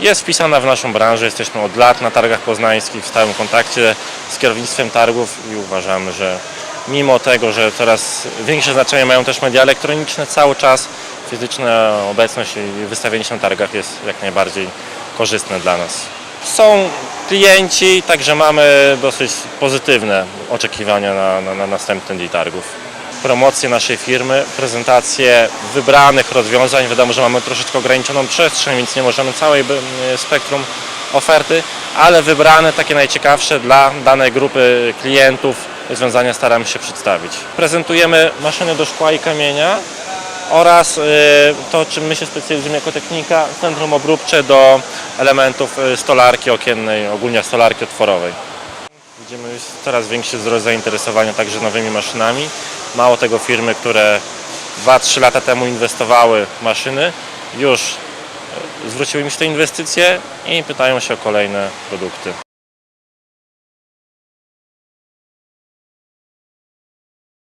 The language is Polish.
jest wpisana w naszą branżę. Jesteśmy od lat na targach poznańskich w stałym kontakcie z kierownictwem targów i uważamy, że mimo tego, że coraz większe znaczenie mają też media elektroniczne, cały czas fizyczna obecność i wystawienie się na targach jest jak najbardziej korzystne dla nas. Są klienci, także mamy dosyć pozytywne oczekiwania na, na, na następny dzień targów. Promocje naszej firmy, prezentacje wybranych rozwiązań. Wiadomo, że mamy troszeczkę ograniczoną przestrzeń, więc nie możemy całej by- spektrum oferty, ale wybrane, takie najciekawsze dla danej grupy klientów rozwiązania staramy się przedstawić. Prezentujemy maszyny do szkła i kamienia oraz y, to, czym my się specjalizujemy jako technika, centrum obróbcze do elementów y, stolarki okiennej, ogólnie stolarki otworowej. Widzimy coraz większy wzrost zainteresowania także nowymi maszynami. Mało tego firmy, które 2-3 lata temu inwestowały w maszyny, już y, zwróciły mi się te inwestycje i pytają się o kolejne produkty.